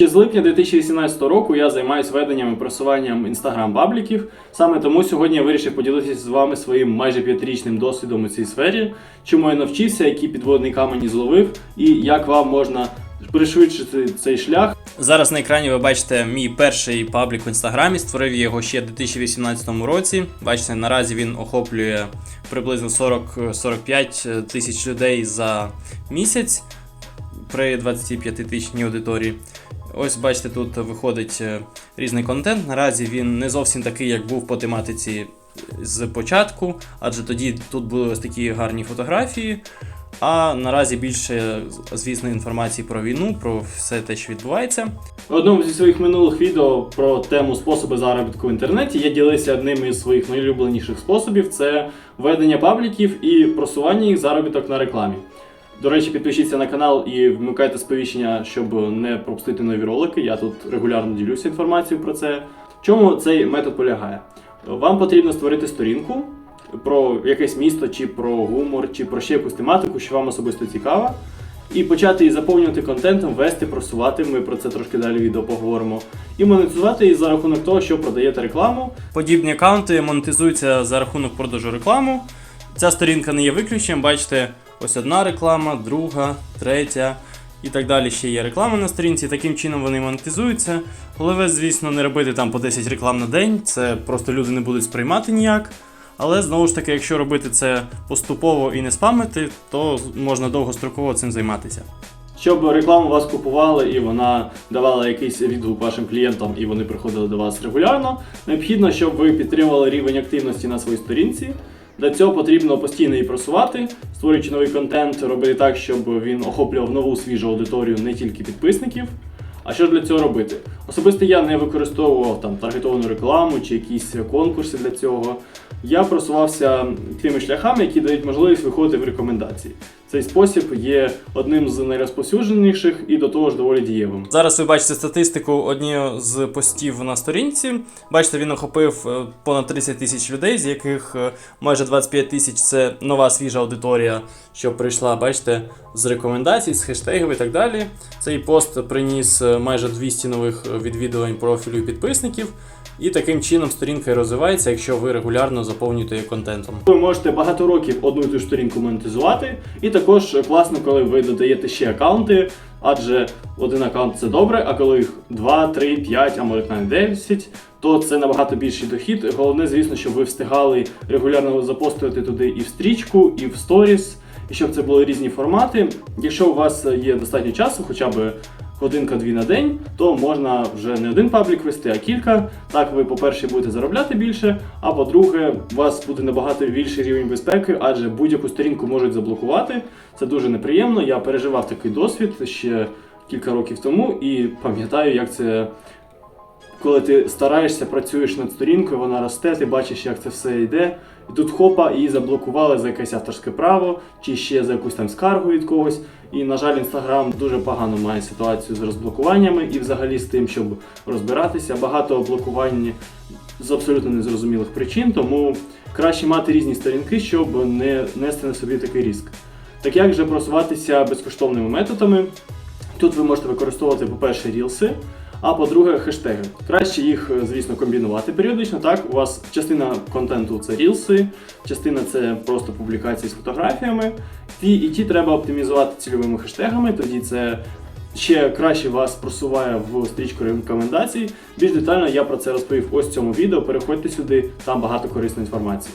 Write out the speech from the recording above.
Ще з липня 2018 року я займаюся веденням і просуванням інстаграм-пабліків. Саме тому сьогодні я вирішив поділитися з вами своїм майже п'ятирічним досвідом у цій сфері, чому я навчився, які підводні камені зловив, і як вам можна пришвидшити цей шлях. Зараз на екрані ви бачите мій перший паблік в інстаграмі. Створив його ще в 2018 році. Бачите, наразі він охоплює приблизно 40-45 тисяч людей за місяць при 25 тисячній аудиторії. Ось бачите, тут виходить е, різний контент. Наразі він не зовсім такий, як був по тематиці з початку, адже тоді тут були ось такі гарні фотографії. А наразі більше, звісно, інформації про війну, про все те, що відбувається. В одному зі своїх минулих відео про тему способи заробітку в інтернеті я ділився одним із своїх найулюбленіших способів це ведення пабліків і просування їх заробіток на рекламі. До речі, підпишіться на канал і вмикайте сповіщення, щоб не пропустити нові ролики. Я тут регулярно ділюся інформацією про це. В чому цей метод полягає? Вам потрібно створити сторінку про якесь місто, чи про гумор, чи про ще якусь тематику, що вам особисто цікава. І почати її заповнювати контентом, вести, просувати. Ми про це трошки далі відео поговоримо. І монетизувати її за рахунок того, що продаєте рекламу. Подібні аккаунти монетизуються за рахунок продажу рекламу. Ця сторінка не є виключенням. Бачите, ось одна реклама, друга, третя і так далі. Ще є реклама на сторінці. Таким чином вони монетизуються. Головне, звісно, не робити там по 10 реклам на день. Це просто люди не будуть сприймати ніяк. Але знову ж таки, якщо робити це поступово і не спамити, то можна довгостроково цим займатися. Щоб рекламу вас купували і вона давала якийсь відгук вашим клієнтам, і вони приходили до вас регулярно. Необхідно, щоб ви підтримували рівень активності на своїй сторінці. Для цього потрібно постійно її просувати, створюючи новий контент, робити так, щоб він охоплював нову свіжу аудиторію, не тільки підписників. А що ж для цього робити? Особисто я не використовував там таргетовану рекламу чи якісь конкурси для цього. Я просувався тими шляхами, які дають можливість виходити в рекомендації. Цей спосіб є одним з найрозповсюдженіших і до того ж доволі дієвим. Зараз ви бачите статистику однієї з постів на сторінці. Бачите, він охопив е, понад 30 тисяч людей, з яких е, майже 25 тисяч це нова свіжа аудиторія, що прийшла, бачите, з рекомендацій, з хештегів і так далі. Цей пост приніс е, майже 200 нових відвідувань профілю і підписників. І таким чином сторінка і розвивається, якщо ви регулярно заповнюєте її контентом. Ви можете багато років одну і ту сторінку монетизувати, і також класно, коли ви додаєте ще аккаунти, адже один аккаунт це добре, а коли їх 2, 3, 5, а може навіть 10, то це набагато більший дохід. Головне, звісно, щоб ви встигали регулярно запостувати туди і в стрічку, і в сторіс, і щоб це були різні формати. Якщо у вас є достатньо часу, хоча б годинка-дві на день, то можна вже не один паблік вести, а кілька. Так ви, по-перше, будете заробляти більше, а по-друге, у вас буде набагато більший рівень безпеки, адже будь-яку сторінку можуть заблокувати. Це дуже неприємно. Я переживав такий досвід ще кілька років тому і пам'ятаю, як це. Коли ти стараєшся, працюєш над сторінкою, вона росте, ти бачиш, як це все йде. І тут хопа, її заблокували за якесь авторське право, чи ще за якусь там скаргу від когось. І, на жаль, інстаграм дуже погано має ситуацію з розблокуваннями і взагалі з тим, щоб розбиратися. Багато блокувань з абсолютно незрозумілих причин, тому краще мати різні сторінки, щоб не нести на собі такий ризик. Так як же просуватися безкоштовними методами? Тут ви можете використовувати, по-перше, рілси, а по-друге, хештеги. Краще їх, е, звісно, комбінувати періодично. Так, у вас частина контенту це рілси, частина це просто публікації з фотографіями. Ті і ті треба оптимізувати цільовими хештегами, тоді це ще краще вас просуває в стрічку рекомендацій. Більш детально я про це розповів ось в цьому відео. Переходьте сюди, там багато корисної інформації.